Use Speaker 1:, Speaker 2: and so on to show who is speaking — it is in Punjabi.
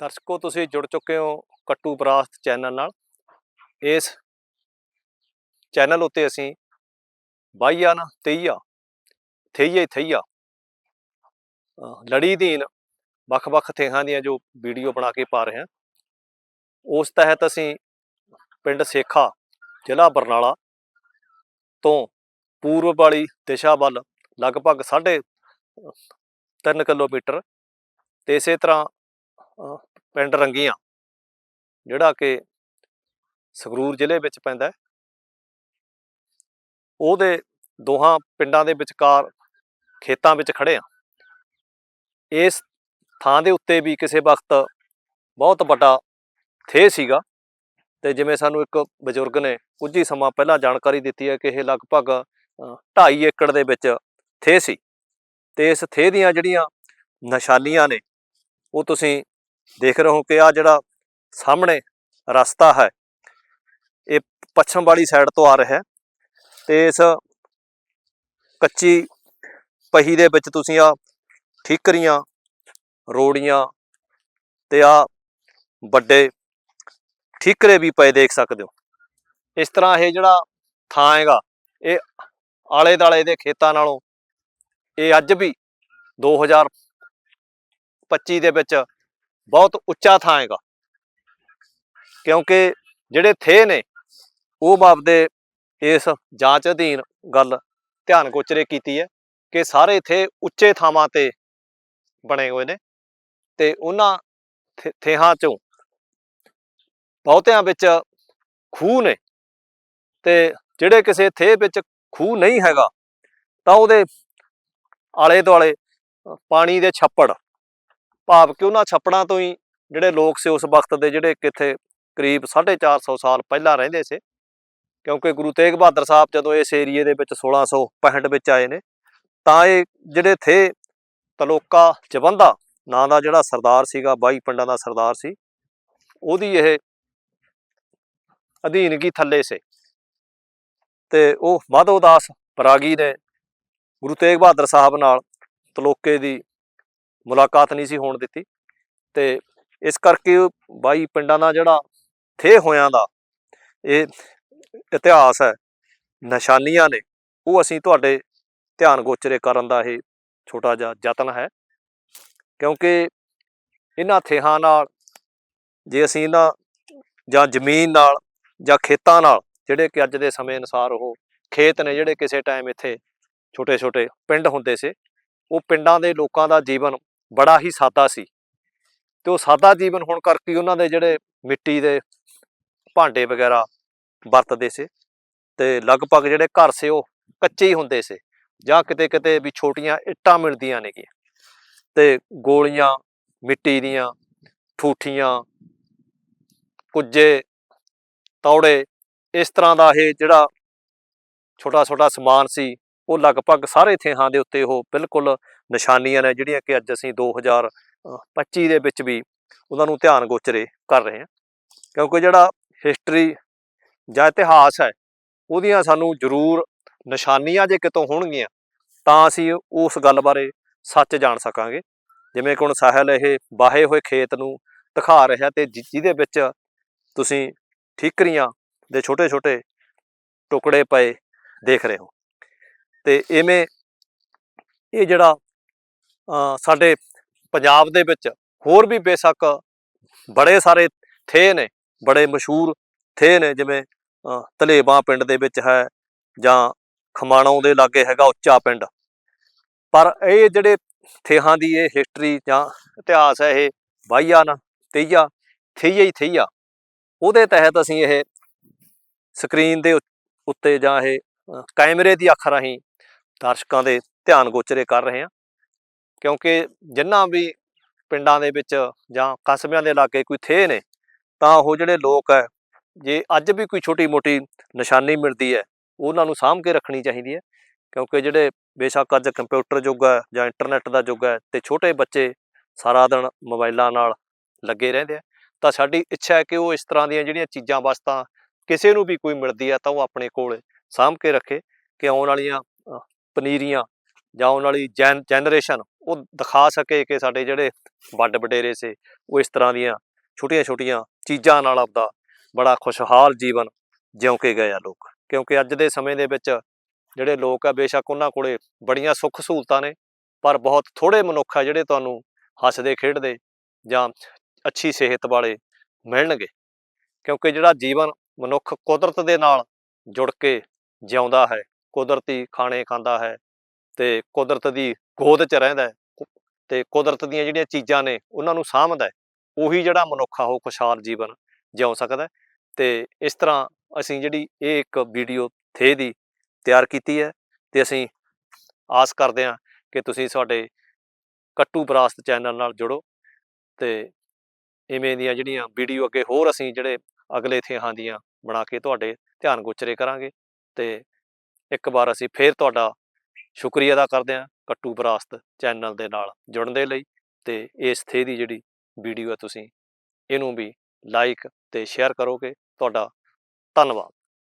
Speaker 1: ਦਰਸ਼ਕੋ, ਤੁਸੀਂ ਜੁੜ ਚੁੱਕੇ ਹੋ ਕੱਟੂ ਬਰਾਸਤ ਚੈਨਲ ਨਾਲ। ਇਸ ਚੈਨਲ ਉੱਤੇ ਅਸੀਂ ਬਾਈਆ ਨਾ ਤੇਈਆ, ਥਈਏ, ਥਈਆ ਲੜੀ ਦੀਨ ਵੱਖ-ਵੱਖ ਥੇਹਾਂ ਦੀਆਂ ਜੋ ਵੀਡੀਓ ਬਣਾ ਕੇ ਪਾ ਰਹੇ ਹਾਂ। ਉਸ ਤਹਿਤ ਅਸੀਂ ਪਿੰਡ ਸੇਖਾ, ਜ਼ਿਲ੍ਹਾ ਬਰਨਾਲਾ ਤੋਂ ਪੂਰਬ ਵਾਲੀ ਦਿਸ਼ਾ ਵੱਲ ਲਗਭਗ ਸਾਢੇ ਤਿੰਨ ਕਿਲੋਮੀਟਰ ਤੇ ਇਸੇ ਤਰ੍ਹਾਂ ਪਿੰਡ ਰੰਗੀਆਂ, ਜਿਹੜਾ ਕਿ ਸੰਗਰੂਰ ਜ਼ਿਲ੍ਹੇ ਵਿੱਚ ਪੈਂਦਾ ਉਹਦੇ ਦੋਹਾਂ ਪਿੰਡਾਂ ਦੇ ਵਿਚਕਾਰ ਖੇਤਾਂ ਵਿੱਚ ਖੜੇ ਆ ਇਸ ਥਾਂ ਦੇ ਉੱਤੇ ਵੀ ਕਿਸੇ ਵਕਤ ਬਹੁਤ ਵੱਡਾ ਥੇ ਸੀਗਾ ਤੇ ਜਿਵੇਂ ਸਾਨੂੰ ਇੱਕ ਬਜ਼ੁਰਗ ਨੇ ਕੁਝ ਹੀ ਸਮਾਂ ਪਹਿਲਾਂ ਜਾਣਕਾਰੀ ਦਿੱਤੀ ਹੈ ਕਿ ਇਹ ਲਗਭਗ 2.5 ਏਕੜ ਦੇ ਵਿੱਚ ਥੇ ਸੀ। ਤੇ ਇਸ ਥੇ ਦੀਆਂ ਜਿਹੜੀਆਂ ਨਿਸ਼ਾਨੀਆਂ ਨੇ, ਉਹ ਤੁਸੀਂ ਦੇਖ ਰਹੇ ਹੋ ਕਿ ਆ ਜਿਹੜਾ ਸਾਹਮਣੇ ਰਸਤਾ ਹੈ, ਇਹ ਪੱਛਮ ਵਾਲੀ ਸਾਈਡ ਤੋਂ ਆ ਰਿਹਾ ਹੈ ਤੇ ਇਸ ਕੱਚੀ ਪਹੀ ਦੇ ਵਿੱਚ ਤੁਸੀਂ ਆ ਠੀਕਰੀਆਂ, ਰੋੜੀਆਂ ਤੇ ਆ ਵੱਡੇ ਠੀਕਰੇ ਵੀ ਪਏ ਦੇਖ ਸਕਦੇ ਹੋ। ਇਸ ਤਰ੍ਹਾਂ ਇਹ ਜਿਹੜਾ ਥਾਂ ਹੈਗਾ, ਇਹ ਆਲੇ ਦਾਲੇ ਦੇ ਖੇਤਾਂ ਨਾਲੋਂ ਇਹ ਅੱਜ ਵੀ 2025 ਦੇ ਵਿੱਚ ਬਹੁਤ ਉੱਚਾ ਥਾਂ ਹੈਗਾ। ਕਿਉਂਕਿ ਜਿਹੜੇ ਥੇ ਨੇ, ਉਹ ਬਾਬਦੇ ਇਸ ਜਾਂਚ ਅਧੀਨ ਗੱਲ ਧਿਆਨ ਗੋਚਰੇ ਕੀਤੀ ਹੈ ਕਿ ਸਾਰੇ ਥੇ ਉੱਚੇ ਥਾਵਾਂ ਤੇ ਬਣੇ ਹੋਏ ਨੇ ਤੇ ਉਹਨਾਂ ਥੇ- ਥੇਹਾਂ ਚੋਂ ਬਹੁਤਿਆਂ ਵਿੱਚ ਖੂਹ ਨੇ ਤੇ ਜਿਹੜੇ ਕਿਸੇ ਥੇ ਵਿੱਚ ਖੂਹ ਨਹੀਂ ਹੈਗਾ ਤਾਂ ਉਹਦੇ ਆਲੇ ਦੁਆਲੇ ਪਾਣੀ ਦੇ ਛੱਪੜ ਭਾਵ ਕਿ ਉਹਨਾਂ ਛੱਪੜਾਂ ਤੋਂ ਹੀ ਜਿਹੜੇ ਲੋਕ ਸੀ ਉਸ ਵਕਤ ਦੇ ਜਿਹੜੇ ਕਿੱਥੇ ਕਰੀਬ 450 ਸਾਲ ਪਹਿਲਾਂ ਰਹਿੰਦੇ ਸੀ। ਕਿਉਂਕਿ ਗੁਰੂ ਤੇਗ ਬਹਾਦਰ ਸਾਹਿਬ ਜਦੋਂ ਇਸ ਏਰੀਏ ਦੇ ਵਿੱਚ 1665 ਵਿੱਚ ਆਏ ਨੇ, ਤਾਂ ਇਹ ਜਿਹੜੇ ਥੇ ਤਲੋਕਾ ਜਵੰਦਾ ਨਾਂ ਦਾ ਜਿਹੜਾ ਸਰਦਾਰ ਸੀਗਾ, ਬਾਈ ਪਿੰਡਾਂ ਦਾ ਸਰਦਾਰ ਸੀ, ਉਹਦੀ ਇਹ ਅਧੀਨਗੀ ਥੱਲੇ ਸੇ। ਤੇ ਉਹ ਮਾਧੋ ਦਾਸ ਬਰਾਗੀ ਨੇ ਗੁਰੂ ਤੇਗ ਬਹਾਦਰ ਸਾਹਿਬ ਨਾਲ ਤਲੋਕੇ ਦੀ ਮੁਲਾਕਾਤ ਨਹੀਂ ਸੀ ਹੋਣ ਦਿੱਤੀ। ਤੇ ਇਸ ਕਰਕੇ ਬਾਈ ਪਿੰਡਾਂ ਦਾ ਜਿਹੜਾ ਥੇ ਹੋਇਆਂ ਦਾ ਇਹ ਇਤਿਹਾਸ ਹੈ, ਨਿਸ਼ਾਨੀਆਂ ਨੇ, ਉਹ ਅਸੀਂ ਤੁਹਾਡੇ ਧਿਆਨ ਗੋਚਰੇ ਕਰਨ ਦਾ ਇਹ ਛੋਟਾ ਜਿਹਾ ਯਤਨ ਹੈ। ਕਿਉਂਕਿ ਇਹਨਾਂ ਥੇਹਾਂ ਨਾਲ, ਜੇ ਅਸੀਂ ਇਹਨਾਂ ਜਾਂ ਜ਼ਮੀਨ ਨਾਲ ਜਾਂ ਖੇਤਾਂ ਨਾਲ, ਜਿਹੜੇ ਕਿ ਅੱਜ ਦੇ ਸਮੇਂ ਅਨੁਸਾਰ ਉਹ ਖੇਤ ਨੇ ਜਿਹੜੇ ਕਿਸੇ ਟਾਈਮ ਇੱਥੇ ਛੋਟੇ ਛੋਟੇ ਪਿੰਡ ਹੁੰਦੇ ਸੀ, ਉਹ ਪਿੰਡਾਂ ਦੇ ਲੋਕਾਂ ਦਾ ਜੀਵਨ ਬੜਾ ਹੀ ਸਾਦਾ ਸੀ। ਤੇ ਉਹ ਸਾਦਾ ਜੀਵਨ ਹੋਣ ਕਰਕੇ ਉਹਨਾਂ ਦੇ ਜਿਹੜੇ ਮਿੱਟੀ ਦੇ ਭਾਂਡੇ ਵਗੈਰਾ ਵਰਤਦੇ ਸੀ ਤੇ ਲਗਭਗ ਜਿਹੜੇ ਘਰ ਸੀ ਉਹ ਕੱਚੇ ਹੀ ਹੁੰਦੇ ਸੀ ਜਾਂ ਕਿਤੇ ਕਿਤੇ ਵੀ ਛੋਟੀਆਂ ਇੱਟਾਂ ਮਿਲਦੀਆਂ ਨੇਗੀਆਂ। ਤੇ ਗੋਲੀਆਂ, ਮਿੱਟੀ ਦੀਆਂ, ਠੂਠੀਆਂ, ਕੁੱਜੇ, ਤੌੜੇ, ਇਸ ਤਰ੍ਹਾਂ ਦਾ ਇਹ ਜਿਹੜਾ ਛੋਟਾ ਛੋਟਾ ਸਮਾਨ ਸੀ ਉਹ ਲਗਭਗ ਸਾਰੇ ਥੇਹਾਂ ਦੇ ਉੱਤੇ ਉਹ ਬਿਲਕੁਲ ਨਿਸ਼ਾਨੀਆਂ ਨੇ, ਜਿਹੜੀਆਂ ਕਿ ਅੱਜ ਅਸੀਂ 2025 ਦੇ ਵਿੱਚ ਵੀ ਉਹਨਾਂ ਨੂੰ ਧਿਆਨ ਗੋਚਰੇ ਕਰ ਰਹੇ ਹਾਂ। ਕਿਉਂਕਿ ਜਿਹੜਾ ਹਿਸਟਰੀ ਜਾਂ ਇਤਿਹਾਸ ਹੈ, ਉਹਦੀਆਂ ਸਾਨੂੰ ਜ਼ਰੂਰ ਨਿਸ਼ਾਨੀਆਂ ਜੇ ਕਿਤੋਂ ਹੋਣਗੀਆਂ, ਤਾਂ ਅਸੀਂ ਉਸ ਗੱਲ ਬਾਰੇ ਸੱਚ ਜਾਣ ਸਕਾਂਗੇ। ਜਿਵੇਂ ਕਿ ਹੁਣ ਸਾਹਿਲ ਇਹ ਬਾਹੇ ਹੋਏ ਖੇਤ ਨੂੰ ਦਿਖਾ ਰਿਹਾ ਤੇ ਜਿਹਦੇ ਵਿੱਚ ਤੁਸੀਂ ਠੀਕਰੀਆਂ ਦੇ ਛੋਟੇ ਛੋਟੇ ਟੁਕੜੇ ਪਏ ਦੇਖ ਰਹੇ ਹੋ। ਤੇ ਇਵੇਂ ਇਹ ਜਿਹੜਾ ਸਾਡੇ ਪੰਜਾਬ ਦੇ ਵਿੱਚ ਹੋਰ ਵੀ ਬੇਸ਼ੱਕ ਬੜੇ ਸਾਰੇ ਥੇ ਨੇ ਬੜੇ ਮਸ਼ਹੂਰ ਥੇ ਨੇ ਜਿਵੇਂ ਅ, ਪਿੰਡ ਦੇ ਵਿੱਚ ਹੈ ਜਾਂ ਖਮਾਣੋਂ ਦੇ ਲਾਗੇ ਹੈਗਾ ਉੱਚਾ ਪਿੰਡ। ਪਰ ਇਹ ਜਿਹੜੇ ਥੇਹਾਂ ਦੀ ਇਹ ਹਿਸਟਰੀ ਜਾਂ ਇਤਿਹਾਸ ਹੈ ਇਹ ਵਾਹੀਆ ਨਾ ਤੇਈਆ ਥਈਆ ਹੀ ਥਈਆ। ਉਹਦੇ ਤਹਿਤ ਅਸੀਂ ਇਹ ਸਕਰੀਨ ਦੇ ਉੱਤੇ ਜਾਂ ਇਹ ਕੈਮਰੇ ਦੀ ਅੱਖ ਰਾਹੀਂ ਦਰਸ਼ਕਾਂ ਦੇ ਧਿਆਨ ਗੋਚਰੇ ਕਰ ਰਹੇ ਹਾਂ। ਕਿਉਂਕਿ ਜਿੰਨਾ ਵੀ ਪਿੰਡਾਂ ਦੇ ਵਿੱਚ ਜਾਂ ਕਸਬਿਆਂ ਦੇ ਇਲਾਕੇ ਕੋਈ ਥੇ ਨੇ, ਤਾਂ ਉਹ ਜਿਹੜੇ ਲੋਕ ਹੈ, ਜੇ ਅੱਜ ਵੀ ਕੋਈ ਛੋਟੀ ਮੋਟੀ ਨਿਸ਼ਾਨੀ ਮਿਲਦੀ ਹੈ, ਉਹਨਾਂ ਨੂੰ ਸਾਂਭ ਕੇ ਰੱਖਣੀ ਚਾਹੀਦੀ ਹੈ। ਕਿਉਂਕਿ ਜਿਹੜੇ ਬੇਸ਼ੱਕ ਅੱਜ ਕੰਪਿਊਟਰ ਯੁੱਗ ਹੈ ਜਾਂ ਇੰਟਰਨੈਟ ਦਾ ਯੁੱਗ ਹੈ ਤੇ ਛੋਟੇ ਬੱਚੇ ਸਾਰਾ ਦਿਨ ਮੋਬਾਈਲਾਂ ਨਾਲ ਲੱਗੇ ਰਹਿੰਦੇ ਆ, ਤਾਂ ਸਾਡੀ ਇੱਛਾ ਹੈ ਕਿ ਉਹ ਇਸ ਤਰ੍ਹਾਂ ਦੀਆਂ ਜਿਹੜੀਆਂ ਚੀਜ਼ਾਂ, ਵਸਤਾਂ ਕਿਸੇ ਨੂੰ ਵੀ ਕੋਈ ਮਿਲਦੀ ਹੈ, ਤਾਂ ਉਹ ਆਪਣੇ ਕੋਲ ਸਾਂਭ ਕੇ ਰੱਖੇ ਕਿ ਆਉਣ ਵਾਲੀਆਂ ਪਨੀਰੀਆਂ ਜਾਂ ਆਉਣ ਵਾਲੀ ਜੈਨ, ਜੈਨਰੇਸ਼ਨ ਉਹ ਦਿਖਾ ਸਕੇ ਕਿ ਸਾਡੇ ਜਿਹੜੇ ਵੱਡ ਵਡੇਰੇ ਸੀ, ਉਹ ਇਸ ਤਰ੍ਹਾਂ ਦੀਆਂ ਛੋਟੀਆਂ-ਛੋਟੀਆਂ ਚੀਜ਼ਾਂ ਨਾਲ ਆਪਦਾ ਬੜਾ ਖੁਸ਼ਹਾਲ ਜੀਵਨ ਜਿਉਂ ਕੇ ਗਏ ਆ ਲੋਕ। ਕਿਉਂਕਿ ਅੱਜ ਦੇ ਸਮੇਂ ਦੇ ਵਿੱਚ ਜਿਹੜੇ ਲੋਕ ਆ, ਬੇਸ਼ੱਕ ਉਹਨਾਂ ਕੋਲੇ ਬੜੀਆਂ ਸੁੱਖ ਸਹੂਲਤਾਂ ਨੇ, ਪਰ ਬਹੁਤ ਥੋੜੇ ਮਨੁੱਖ ਆ ਜਿਹੜੇ ਤੁਹਾਨੂੰ ਹੱਸਦੇ ਖੇਡਦੇ ਜਾਂ ਅੱਛੀ ਸਿਹਤ ਵਾਲੇ ਮਿਲਣਗੇ। ਕਿਉਂਕਿ ਜਿਹੜਾ ਜੀਵਨ ਮਨੁੱਖ ਕੁਦਰਤ ਦੇ ਨਾਲ ਜੁੜ ਕੇ ਜਿਉਂਦਾ ਹੈ ਕੁਦਰਤੀ ਖਾਣੇ ਖਾਂਦਾ ਹੈ ਤੇ ਕੁਦਰਤ ਦੀ ਗੋਦ 'ਚ ਰਹਿੰਦਾ ਹੈ ਤੇ ਕੁਦਰਤ ਦੀਆਂ ਜਿਹੜੀਆਂ ਚੀਜ਼ਾਂ ਨੇ ਉਹਨਾਂ ਨੂੰ ਸਾਂਭਦਾ ਉਹੀ ਜਿਹੜਾ ਮਨੁੱਖ ਆ ਉਹ ਖੁਸ਼ਹਾਲ ਜੀਵਨ ਜਿਉ ਸਕਦਾ ਹੈ ਤੇ ਇਸ ਤਰ੍ਹਾਂ ਅਸੀਂ ਜਿਹੜੀ ਇਹ ਇੱਕ ਵੀਡੀਓ ਥੇ ਦੀ ਤਿਆਰ ਕੀਤੀ ਹੈ ਤੇ ਅਸੀਂ ਆਸ ਕਰਦੇ ਹਾਂ ਕਿ ਤੁਸੀਂ ਸਾਡੇ ਕੱਟੂ ਬਰਾਸਤ ਚੈਨਲ ਨਾਲ ਜੁੜੋ ਤੇ ਇਵੇਂ ਦੀਆਂ ਜਿਹੜੀਆਂ ਵੀਡੀਓ ਅੱਗੇ ਹੋਰ ਅਸੀਂ ਜਿਹੜੇ ਅਗਲੇ ਥੇਹਾਂ ਦੀਆਂ ਬਣਾ ਕੇ ਤੁਹਾਡੇ ਧਿਆਨ ਗੋਚਰੇ ਕਰਾਂਗੇ ਤੇ ਇੱਕ ਵਾਰ ਅਸੀਂ ਫੇਰ ਤੁਹਾਡਾ ਸ਼ੁਕਰੀਆ ਅਦਾ ਕਰਦੇ ਹਾਂ ਕੱਟੂ ਵਿਰਾਸਤ ਚੈਨਲ ਦੇ ਨਾਲ ਜੁੜਨ ਦੇ ਲਈ ਤੇ ਇਸ ਥੇ ਦੀ ਜਿਹੜੀ ਵੀਡੀਓ ਹੈ ਤੁਸੀਂ ਇਹਨੂੰ ਵੀ ਲਾਈਕ ਤੇ ਸ਼ੇਅਰ ਕਰੋਗੇ। ਤੁਹਾਡਾ ਧੰਨਵਾਦ।